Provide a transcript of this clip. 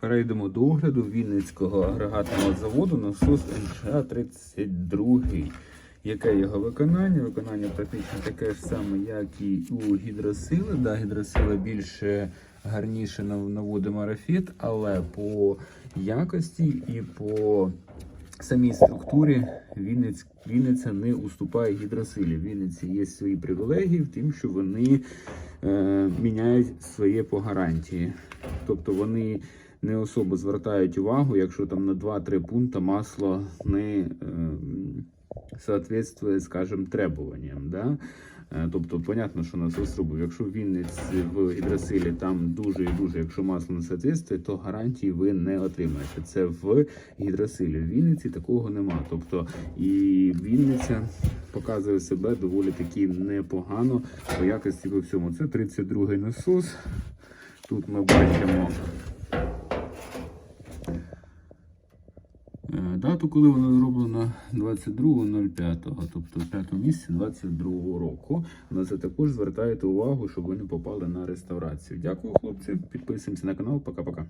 Перейдемо до огляду Вінницького агрегатного заводу насос НШ-32. Яке його виконання? Виконання практично таке ж саме, як і у гідросили. Да, гідросила більше гарніше нав- наводить марафет, але по якості і по самій структурі Вінниць, Вінниця не уступає гідросилі. В Вінниці є свої привілегії в тим, що вони е, міняють своє по гарантії. Тобто вони не особо звертають увагу, якщо там на 2-3 пункти масло не е, соответствує, скажімо, требуванням. Да? Е, Тобто, понятно, що насос робив. Якщо в Вінниці в гідросилі там дуже і дуже, якщо масло не соответствує, то гарантії ви не отримаєте. Це в гідросилі. В Вінниці такого нема. Тобто і Вінниця показує себе доволі таки непогано по якості по всьому. Це 32-й насос. Тут ми бачимо дату, коли вона зроблена 22.05, тобто в п'ятому місці 22 року. На це також звертаєте увагу, щоб ви не попали на реставрацію. Дякую, хлопці. Підписуємося на канал. Пока-пока.